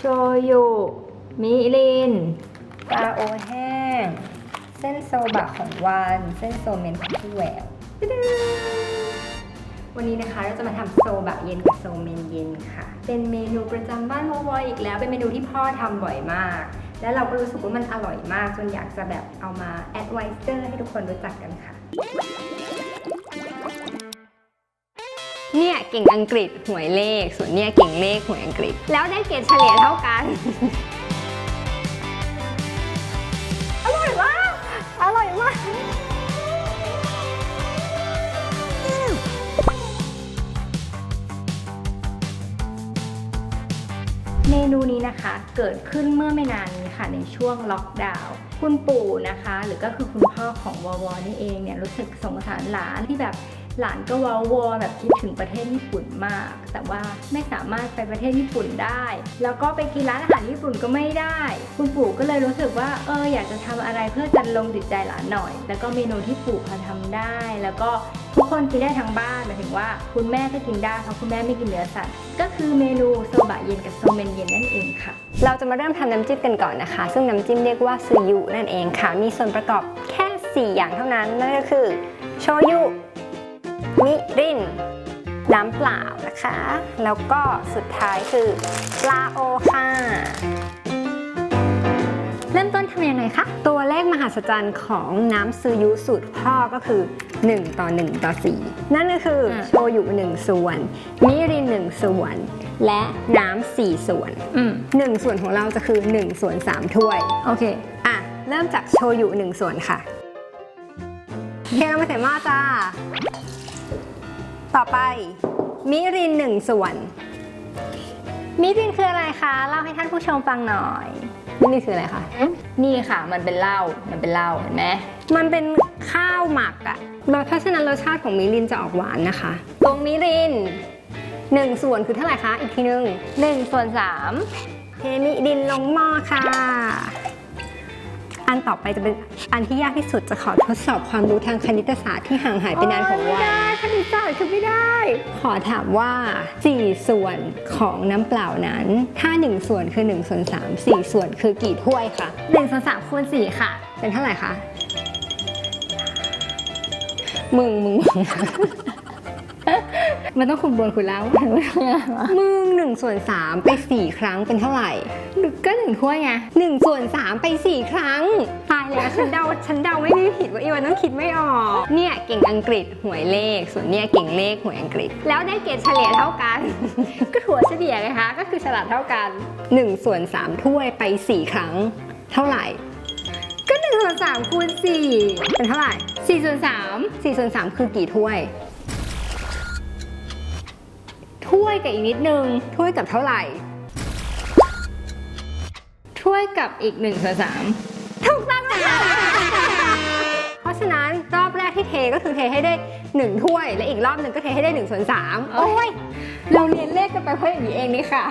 โชยุ มิรินปลาโอแห้ง เส้นโซบะของวาน เส้นโซเมนของพี่แหวววันนี้นะคะเราจะมาทำโซบะเย็นกับโซเมนเย็นค่ะ เป็นเมนูประจำบ้านวอวอยอีกแล้ว เป็นเมนูที่พ่อทำบ่อยมาก และเราก็รู้สึกว่ามันอร่อยมาก จนอยากจะแบบเอามาแอดไวเซอร์ให้ทุกคนรู้จักกันค่ะ เนี่ยเก่งอังกฤษหวยเลข ส่วนเนี่ยเก่งเลขหวยอังกฤษ แล้วได้เกรดเฉลี่ยเท่ากัน อร่อยมาก อร่อยมาก เมนูนี้นะคะเกิดขึ้นเมื่อไม่นานนี้ค่ะในช่วงล็อกดาวน์คุณปู่นะคะ หรือก็คือคุณพ่อของวอวอนี่เองเนี่ยรู้สึกสงสารหลานที่แบบ หลานก็วอวอแบบคิดถึงประเทศญี่ปุ่นมาก แต่ว่าไม่สามารถไปประเทศญี่ปุ่นได้ แล้วก็ไปกินร้านอาหารญี่ปุ่นก็ไม่ได้ คุณปู่ก็เลยรู้สึกว่าเอออยากจะทำอะไรเพื่อจันลงจิตใจหลานหน่อย แล้วก็เมนูที่ปู่พอทำได้ แล้วก็ทุกคนกินได้ทั้งบ้านหมายถึงว่าคุณแม่ก็กินได้เพราะคุณแม่ไม่กินเนื้อสัตว์ก็คือเมนูโซบะเย็นกับโซเมนเย็นนั่นเองค่ะ เราจะมาเริ่มทำน้ำจิ้มกันก่อนนะคะ ซึ่งน้ำจิ้มเรียกว่าซูยุนั่นเองค่ะมีส่วนประกอบแค่ 4 อย่างเท่านั้นนั่นก็คือโชยุ มิรินน้ำเปล่านะคะ แล้วก็สุดท้ายคือปลาโอค่ะ เริ่มต้นทำยังไงคะ ตัวเลขมหัศจรรย์ของน้ำซูยุสูตรพ่อก็คือ 1 ต่อ 1 ต่อ 4 นั่นก็คืออมโชยุ1ส่วน มิริน 1 ส่วน และน้ำ4ส่วนอืม1ส่วนของเราจะคือ 1 ส่วน 3 ถ้วย โอเค อะ เริ่มจากโชยุ1ส่วนค่ะเทลงไปใส่หม้อจ้า ต่อไป มิริน1ส่วน มิรินคืออะไรคะ เล่าให้ท่านผู้ชมฟังหน่อย มิรินคืออะไรคะ นี่ค่ะมันเป็นเหล้ามันเป็นเหล้าเห็นไหมมันเป็นข้าวหมักอะแล้วเพราะฉะนั้นรสชาติของมิรินจะออกหวานนะคะ ตรงมิรินหนึ่งส่วนคือเท่าไหร่คะ อีกทีหนึ่งหนึ่งส่วนสามเทมิรินลงหม้อค่ะ อันต่อไปจะเป็นอันที่ยากที่สุดจะขอทดสอบความรู้ทางคณิตศาสตร์ที่ห่างหายไปนานของวัไม่นได้คณิตศาสตร์คือไม่ได้ ขอถามว่า 4 ส่วนของน้ำเปล่านั้น ถ้า 1 ส่วนคือ1ส่วน3 4 ส่วนคือกี่ถ้วยคะหนึ่งส่วนสามคูณสี่ค่ะ เป็นเท่าไหร่คะมึงมึงมึง มันต้องคูณบนคูณล่างมึงหนึ่งส่วนสามไปสี่ครั้งเป็นเท่าไหร่ก็หนึ่งถ้วยไงหนึ่งส่วนสามไปสี่ครั้งตายแล้วฉันเดาฉันเดาไม่ได้ผิดว่าอีวันต้องคิดไม่ออก เนี่ยเก่งอังกฤษหวยเลข ส่วนเนี่ยเก่งเลขหวยอังกฤษ แล้วได้เกรดเฉลี่ยเท่ากัน ก็ถั่วเฉลี่ยไงคะก็คือฉลาดเท่ากันหนึ่งส่วนสามถ้วยไปสี่ครั้ง เท่าไหร่ก็หนึ่งส่วนสามคูณสี่เป็นเท่าไหร่สี่ส่วนสามสี่ส่วนสามคือกี่ถ้วย ถ้วยกับอีกนิดนึง ถ้วยกับเท่าไหร่ ถ้วยกับอีกหนึ่งส่วนสามถูกต้องค่ะเพราะฉะนั้นรอบแรกที่เทก็คือเทให้ได้หนึ่งถ้วย และอีกรอบหนึ่งก็เทให้ได้หนึ่งส่วนสามโอ้ยเราเรียนเลขกันไปเพราะอย่างนี้เองนี่ค่ะ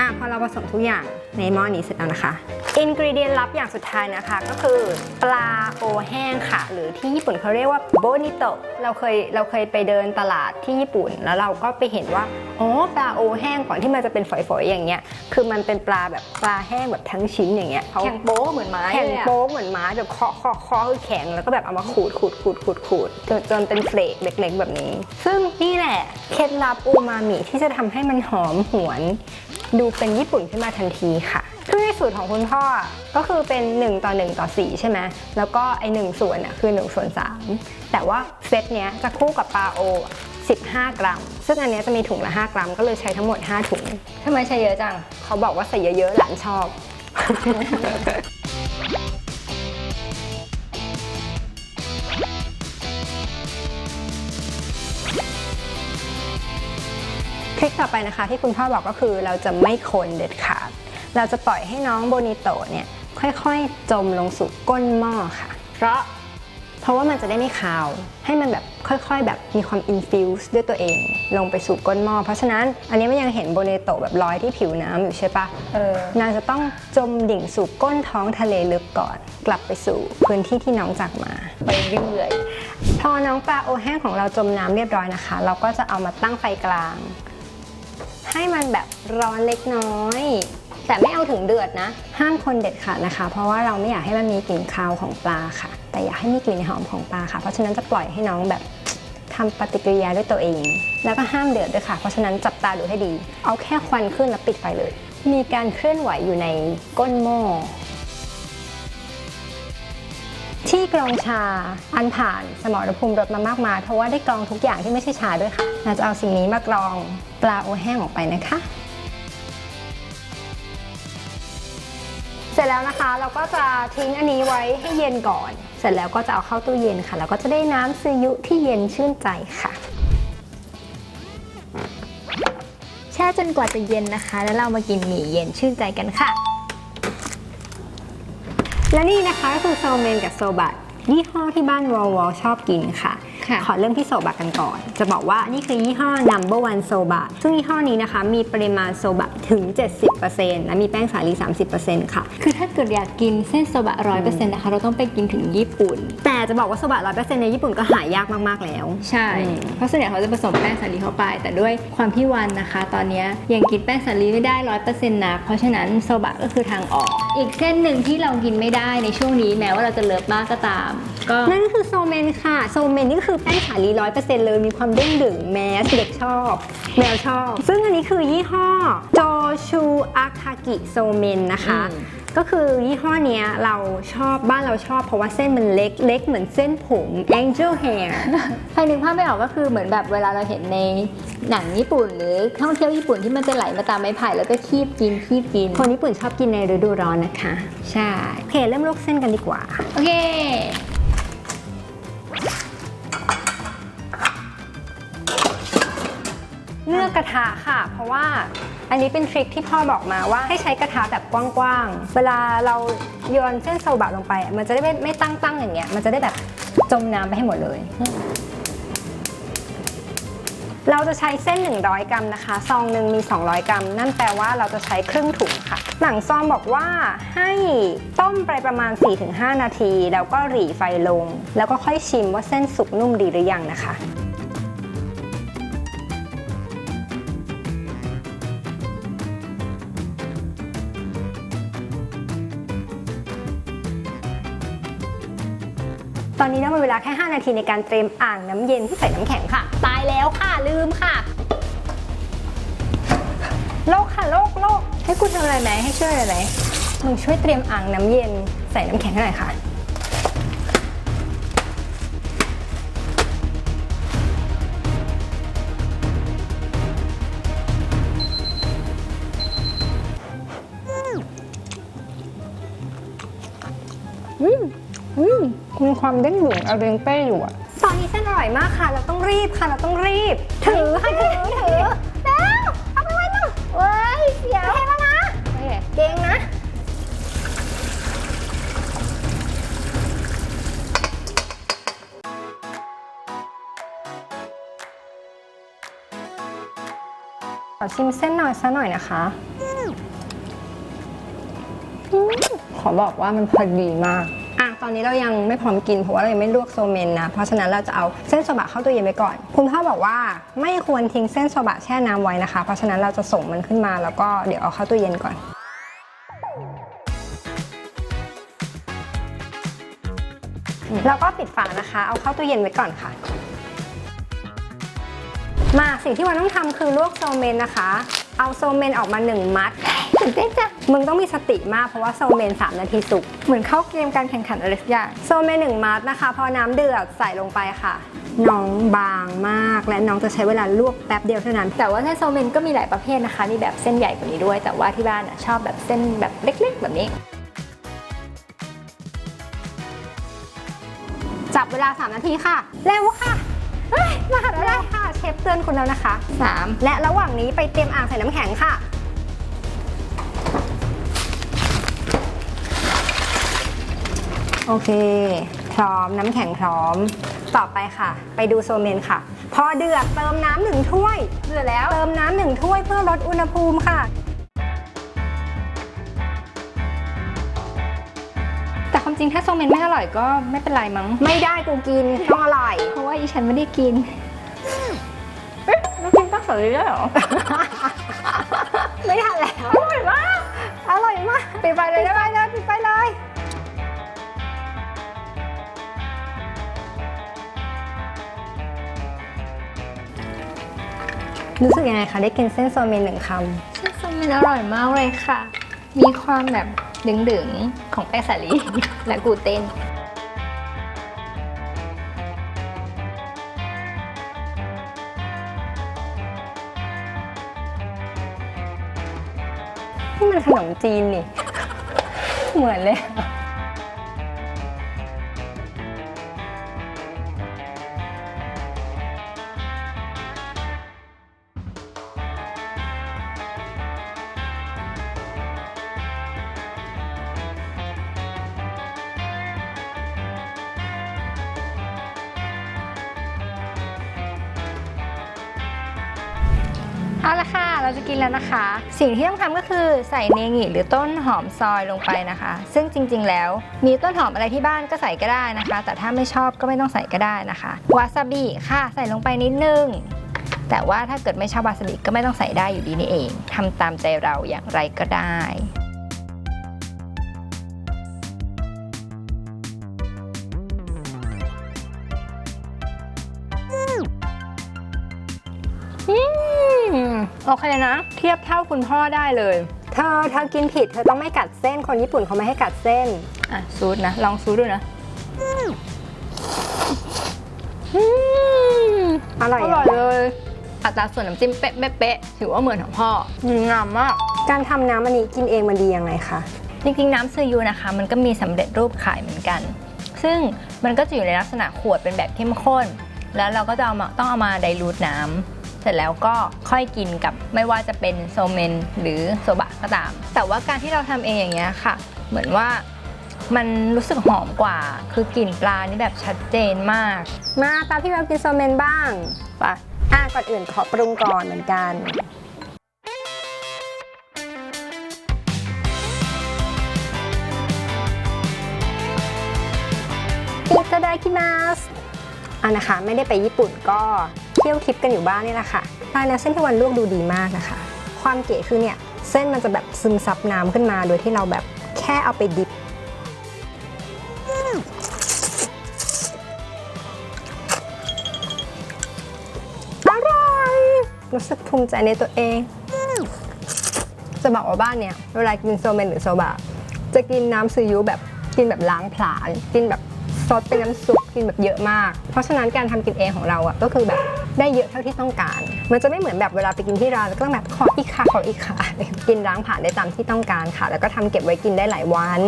อะพอเราผสมทุกอย่างในหม้อนี้เสร็จแล้วนะคะอินกรีเดียนลับอย่างสุดท้ายนะคะ ก็คือปลาโอแห้งค่ะ หรือที่ญี่ปุ่นเขาเรียกว่าโบนิโตเราเคยเราเคยไปเดินตลาดที่ญี่ปุ่น แล้วเราก็ไปเห็นว่าอ๋อปลาโอแห้งก่อนที่มันจะเป็นฝอยๆอย่างเงี้ยคือมันเป็นปลาแบบปลาแห้งแบบทั้งชิ้นอย่างเงี้ยเขาแข่งโป๊เหมือนไม้แข็งเลยอะโป๊กเหมือนไม้แบบเคาะเคาะเคาะคือแข็งแล้วก็แบบเอามาขูดขูดขูดขูดขูดจนจนเป็นเฟลกเล็ก ๆ แบบนี้ ซึ่งนี่แหละเคล็ดลับอูมามิที่จะทำให้มันหอมหวน ดูเป็นญี่ปุ่นขึ้นมาทันทีค่ะคือในสูตรของคุณพ่อก็คือเป็น 1 ต่อ 1 ต่อ 4 ใช่ไหมแล้วก็ไอ1ส่วนอะคือ1ส่วน3 แต่ว่าเซตเนี้ยจะคู่กับปลาโอ 15 กรัม ซึ่งอันเนี้ยจะมีถุงละ 5 กรัม ก็เลยใช้ทั้งหมด 5 ถุงทำไมใช้เยอะจัง เขาบอกว่าใส่เยอะๆหลานชอบ ทริคต่อไปนะคะที่คุณพ่อบอกก็คือเราจะไม่คนเด็ดขาด เราจะปล่อยให้น้องโบนิโตะเนี่ยค่อยๆ จมลงสู่ก้นหม้อค่ะ เพราะเพราะว่ามันจะได้ไม่คาว ให้มันแบบค่อยๆ แบบมีความอินฟิวส์ด้วยตัวเอง ลงไปสู่ก้นหม้อเพราะฉะนั้นอันนี้มันยังเห็นโบเนโตะแบบลอยที่ผิวน้ำอยู่ใช่ปะเออนางจะต้องจมดิ่งสู่ก้นท้องทะเลลึกก่อน กลับไปสู่พื้นที่ที่น้องจากมา ไปเรื่อยพอน้องปลาโอแห้งของเราจมน้ำเรียบร้อยนะคะ เราก็จะเอามาตั้งไฟกลาง ให้มันแบบร้อนเล็กน้อย แต่ไม่เอาถึงเดือดนะ ห้ามคนเด็ดขาดนะคะ เพราะว่าเราไม่อยากให้มันมีกลิ่นคาวของปลาค่ะ แต่อยากให้มีกลิ่นหอมของปลาค่ะ เพราะฉะนั้นจะปล่อยให้น้องแบบทำปฏิกิริยาด้วยตัวเอง แล้วก็ห้ามเดือดด้วยค่ะ เพราะฉะนั้นจับตาดูให้ดี เอาแค่ควันขึ้นแล้วปิดไฟเลย มีการเคลื่อนไหวอยู่ในก้นหม้อ ที่กรองชาอันผ่านสมรภูมิรถมามากมายเพราะว่าได้กรองทุกอย่างที่ไม่ใช่ชาด้วยค่ะเราจะเอาสิ่งนี้มากรองปลาโอแห้งออกไปนะคะ เสร็จแล้วนะคะเราก็จะทิ้งอันนี้ไว้ให้เย็นก่อน เสร็จแล้วก็จะเอาเข้าตู้เย็นค่ะ แล้วก็จะได้น้ำซียุที่เย็นชื่นใจค่ะแช่จนกว่าจะเย็นนะคะ แล้วเรามากินหมี่เย็นชื่นใจกันค่ะ และนี่นะคะก็คือโซเมนกับโซบะยี่ห้อที่บ้านวอลวอลชอบกินค่ะค่ะ ขอเริ่มที่โซบะกันก่อน จะบอกว่านี่คือยี่ห้อ number one โซบะซึ่งยี่ห้อนี้นะคะ มีปริมาณโซบะถึง 70%และมีแป้งสาลี 30%ค่ะ คือถ้าเกิดอยากกินเส้นโซบะร้อยเปอร์เซ็นต์นะคะ เราต้องไปกินถึงญี่ปุ่น แต่จะบอกว่าโซบะ 100%ในญี่ปุ่นก็หายากมากๆแล้ว ใช่อืมเพราะส่วนใหญ่เขาจะผสมแป้งสาลีเข้าไป แต่ด้วยความที่วันนะคะ ตอนเนี้ยยังกินแป้งสาลีไม่ได้ร้อยเปอร์เซ็นต์นะ เพราะฉะนั้นโซบะก็คือทางออก อีกเส้นหนึ่งที่เรากินไม่ได้ในช่วงนี้แม้ว่าเราจะเลิฟมากก็ตาม ก็นั่นก็คือโซเมนค่ะ โซเมนนี่ก็คือแป้งสาลี100%เลย มีความเด้งดึงแมสเด็กชอบ แมวชอบ ซึ่งอันนี้คือยี่ห้อโจชูอาคากิโซเมนนะคะอืมก็คือยี่ห้อเนี้ยเราชอบบ้านเราชอบ เพราะว่าเส้นมันเล็กเล็กเหมือนเส้นผม angel hair ใครนึกภาพไม่ออกก็คือเหมือนแบบเวลาเราเห็นในหนังญี่ปุ่น หรือท่องเที่ยวญี่ปุ่นที่มันจะไหลมาตามไม้ไผ่แล้วก็คีบกินคีบกิน คนญี่ปุ่นชอบกินในฤดูร้อนนะคะ ใช่โอเคเริ่มลวกเส้นกันดีกว่า โอเค เลือกกระทะค่ะ เพราะว่าอันนี้เป็นทริคที่พ่อบอกมาว่าให้ใช้กระทะแบบกว้างๆ เวลาเราโยนเส้นโซบะลงไป มันจะได้ไม่ไมตั้งๆอย่างเงี้ย มันจะได้แบบจมน้ำไปให้หมดเลย เราจะใช้เส้น 100 กรัมนะคะ ซองหนึ่งมี 200 กรัม นั่นแปลว่าเราจะใช้ครึ่งถุงค่ะหลังซองบอกว่าให้ต้มไปประมาณ 4-5 นาที แล้วก็หรี่ไฟลง แล้วก็ค่อยชิมว่าเส้นสุกนุ่มดีหรือยังนะคะ ตอนนี้ได้เวลาแค่ 5 นาทีในการเตรียมอ่างน้ำเย็นที่ใส่น้ำแข็งค่ะ ตายแล้วค่ะลืมค่ะ โลกค่ะโลกโลกให้กูทำอะไรไหมให้ช่วยอะไรไหมมึงช่วยเตรียมอ่างน้ำเย็นใส่น้ำแข็งให้หน่อยค่ะ อืม มมีความเด้งดึงเอาเดงเป้อยู่อะตอนนี้เส้นอร่อยมากค่ะ เราต้องรีบค่ะ เราต้องรีบ ถือค่ะถือถือแล้วเอาไปไว้หน่อยเว้ยเสียเทแล้วนะโอเคเก่งนะ ขอชิมเส้นหน่อยซะหน่อยนะคะอืมขอบอกว่ามันพอดีมากอะ ตอนนี้เรายังไม่พร้อมกินเพราะว่าเรายังไม่ลวกโซเมนนะ เพราะฉะนั้นเราจะเอาเส้นโซบะเข้าตู้เย็นไว้ก่อน คุณพ่อบอกว่าไม่ควรทิ้งเส้นโซบะแช่น้ำไว้นะคะ เพราะฉะนั้นเราจะส่งมันขึ้นมาแล้วก็เดี๋ยวเอาเข้าตู้เย็นก่อนแล้วก็ปิดฝานะคะ เอาเข้าตู้เย็นไว้ก่อนค่ะ มาสิ่งที่วันต้องทำคือลวกโซเมนนะคะ เอาโซเมนออกมา 1 มัดตื่นเต้นจ้ะมึงต้องมีสติมากเพราะว่าโซเมน 3 นาทีสุก เหมือนเข้าเกมการแข่งขันอะไรสักอย่างโซเมนหนึ่งมัดนะคะ พอน้ำเดือดใส่ลงไปค่ะ น้องบางมาก และน้องจะใช้เวลาลวกแป๊บเดียวเท่านั้น แต่ว่าเส้นโซเมนก็มีหลายประเภทนะคะ มีแบบเส้นใหญ่กว่านี้ด้วย แต่ว่าที่บ้านอะชอบแบบเส้นแบบเล็กๆ แบบนี้จับเวลา 3 นาทีค่ะ เร็วค่ะ เฮ้ย มาหาได้ค่ะ เชฟเตือนคุณแล้วนะคะ 3 และระหว่างนี้ไปเตรียมอ่างใส่น้ำแข็งค่ะ โอเค พร้อมน้ำแข็งพร้อม ต่อไปค่ะ ไปดูโซเมนค่ะ พอเดือดเติมน้ำหนึ่งถ้วยเดือดแล้วเติมน้ำหนึ่งถ้วยเพื่อลดอุณหภูมิค่ะแต่ความจริงถ้าโซเมนไม่อร่อยก็ไม่เป็นไรมั้ง ไม่ได้กูกินต้องอร่อย เพราะว่าอีฉันไม่ได้กิน เอ๊ะเรานตั้งสาลีได้เหรอแล้วอร่อยมากอร่อยมากปิดไฟเลยได้ไหมเลยปิดไฟเลยรู้สึกยังไงคะได้กินเส้นโซเมนหนึ่งคำเส้นซมมันอร่อยมากเลยค่ะ มีความแบบดึงๆ ของแป้งสาลี และกลูเตน นี่มันขนมจีนนี่ เหมือนเลย เราจะกินแล้วนะคะ สิ่งที่ต้องทำก็คือใส่เนงิหรือต้นหอมซอยลงไปนะคะ ซึ่งจริง ๆ แล้วมีต้นหอมอะไรที่บ้านก็ใส่ก็ได้นะคะ แต่ถ้าไม่ชอบก็ไม่ต้องใส่ก็ได้นะคะวาซาบิค่ะใส่ลงไปนิดนึงแต่ว่าถ้าเกิดไม่ชอบวาซาบิก็ไม่ต้องใส่ได้อยู่ดีนี่เองทำตามใจเราอย่างไรก็ได้ โอเคนะ เทียบเท่าคุณพ่อได้เลยเธอเธอกินผิดเธอต้องไม่กัดเส้นคนญี่ปุ่นเขาไม่ให้กัดเส้น อะซูดนะ ลองซูดดูนะอืมอร่อยออะร่อยเลย อัตราส่วนน้ำจิ้มเป๊ะเป๊ะเป๊ะถือว่าเหมือนของพ่อดีงามมาก การทำน้ำอันนี้กินเองมันดียังไงคะ จริงๆ น้ำซือยูนะคะ มันก็มีสำเร็จรูปขายเหมือนกัน ซึ่งมันก็จะอยู่ในลักษณะขวดเป็นแบบเข้มข้น แล้วเราก็จะเอามาต้องเอามาไดรูทน้ำ เสร็จแล้วก็ค่อยกินกับไม่ว่าจะเป็นโซเมนหรือโซบะก็ตาม แต่ว่าการที่เราทำเองอย่างเงี้ยค่ะ เหมือนว่ามันรู้สึกหอมกว่า คือกลิ่นปลานี่แบบชัดเจนมาก มาตามพี่แววกินโซเมนบ้างไปอะก่อนอื่นขอปรุงก่อนเหมือนกันอิตาดาคิมัสอะนะคะ ไม่ได้ไปญี่ปุ่นก็ เที่ยวทริปกันอยู่บ้านนี่แหละค่ะปลาเนื้อเส้นที่วันลวกดูดีมากนะคะ ความเก๋คือเนี่ยเส้นมันจะแบบซึมซับน้ำขึ้นมา โดยที่เราแบบแค่เอาไปดิบอร่อยรู้สึกภูมิใจในตัวเอง จะบอกว่าบ้านเนี่ยเวลากินโซเมนหรือโซบะจะกินน้ำซีอิ๊วแบบกินแบบล้างผลาญกินแบบ ซดเป็นน้ำซุปกินแบบเยอะมาก เพราะฉะนั้นการทำกินเองของเราอะก็คือแบบได้เยอะเท่าที่ต้องการ มันจะไม่เหมือนแบบเวลาไปกินที่ร้านก็ต้องแบบขออีกค่ะขออีกค่ะกินล้างผ่านได้ตามที่ต้องการค่ะ แล้วก็ทำเก็บไว้กินได้หลายวัน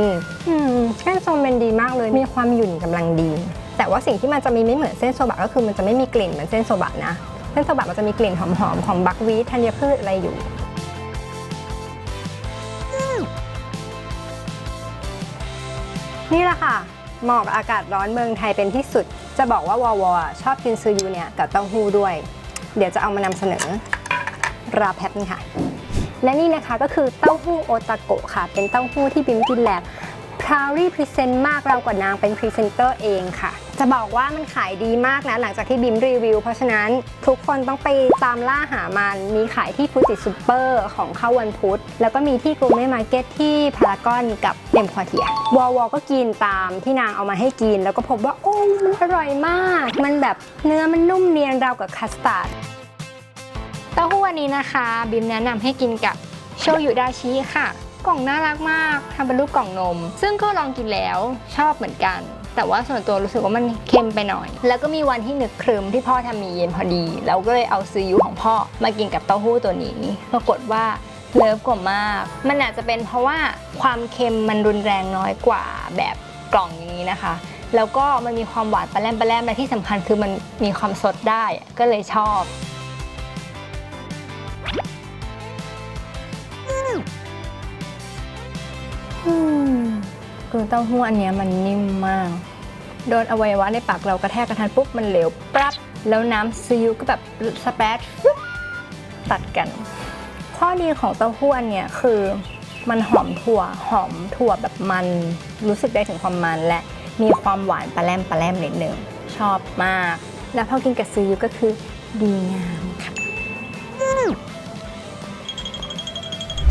อืมเส้นโซเมนดีมากเลยมีความหยุ่นกำลังดี แต่ว่าสิ่งที่มันจะมีไม่เหมือนเส้นโซบะก็คือมันจะไม่มีกลิ่นเหมือนเส้นโซบะนะเส้นโซบะมันจะมีกลิ่นหอมๆของบักวีทธัญพืชอะไรอยู่นี่แหละค่ะ เหมาะกับอากาศร้อนเมืองไทยเป็นที่สุด จะบอกว่าวอวอชอบกินซูยูเนี่ยกับเต้าหู้ด้วย เดี๋ยวจะเอามานำเสนอราแพบนี่ค่ะ และนี่นะคะก็คือเต้าหู้โอตาโกะค่ะ เป็นเต้าหู้ที่บิมกินแลบ พราวรี่พรีเซนต์มากเรากว่านางเป็นพรีเซนเตอร์เองค่ะ จะบอกว่ามันขายดีมากนะ หลังจากที่บิมรีวิว เพราะฉะนั้นทุกคนต้องไปตามล่าหามันมีขายที่ฟูจิซูเปอร์ของเข้าวันพุธ แล้วก็มีที่กรุงเม่มาร์เก็ตที่พารากอนกับเอ็มควอเทียวอวอก็กินตามที่นางเอามาให้กิน แล้วก็พบว่าโอ้มันอร่อยมาก มันแบบเนื้อมันนุ่มเนียนราวกับคัสตาร์ดเต้าหู้อันนี้นะคะ บิมแนะนำให้กินกับโชยุดาชิค่ะ กล่องน่ารักมากทำเป็นรูปกล่องนม ซึ่งก็ลองกินแล้วชอบเหมือนกัน แต่ว่าส่วนตัวรู้สึกว่ามันเค็มไปหน่อย แล้วก็มีวันที่หนึกครึมที่พ่อทำมีเย็นพอดี แล้วก็เลยเอาซีอิ๊วของพ่อมากินกับเต้าหู้ตัวนี้ ปรากฏว่าเลิฟกว่ามาก มันอาจจะเป็นเพราะว่าความเค็มมันรุนแรงน้อยกว่าแบบกล่องอย่างนี้นะคะ แล้วก็มันมีความหวานปลาแรมปลาแรมและที่สำคัญคือมันมีความสดได้ก็เลยชอบ คือเต้าหู้อันเนี้ยมันนิ่มมาก โดนอวัยวะในปากเรากระแทกกระทันปุ๊บมันเหลวปรับแล้วน้ำซีอิ๊วก็แบบสเปรดฟึ๊บตัดกัน ข้อดีของเต้าหู้อันเนี้ยคือมันหอมถั่วหอมถั่วแบบมันรู้สึกได้ถึงความมันและมีความหวานปลาแรมปลาแรมนิดนึงชอบมาก แล้วพอกินกับซีอิ๊วก็คือดีงามค่ะ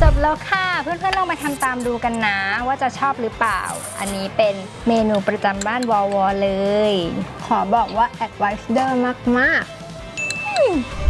จบแล้วค่ะ เพื่อนๆลองไปทำตามดูกันนะ ว่าจะชอบหรือเปล่า อันนี้เป็นเมนูประจำบ้านวอวอเลย ขอบอกว่า advisor มากๆ